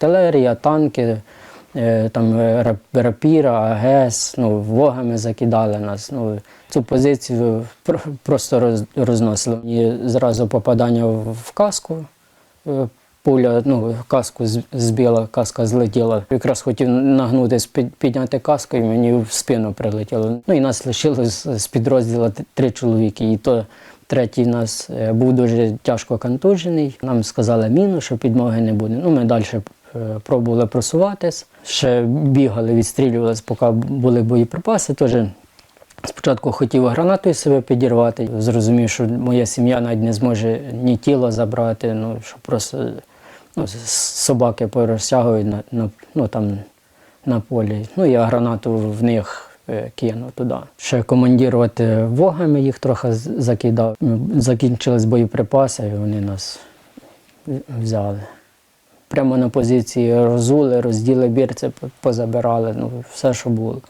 артилерія, танки, е, там е, рапіра, АГС, ну, вогами закидали нас. Ну, цю позицію просто розносили. І зразу попадання в каску. е, Пуля, ну, каску збила, каска злетіла. Якраз хотів нагнутися, під- підняти каску, і мені в спину прилетіло. Ну і нас лишилось з підрозділу три чоловіки. І то третій нас був дуже тяжко контужений. Нам сказали міну, що підмоги не буде. Ну, ми далі пробували просуватись. Ще бігали, відстрілювалися, поки були боєприпаси. Теж Спочатку хотів гранатою себе підірвати, зрозумів, що моя сім'я навіть не зможе ні тіло забрати, ну що просто ну, собаки порозтягують на, на, ну, там, на полі. Ну, я гранату в них е, кинув туди. Ще командувати вогами їх трохи закидав. Закінчились боєприпаси, і вони нас взяли. Прямо на позиції розули, розділи бірці, позабирали, ну, все, що було.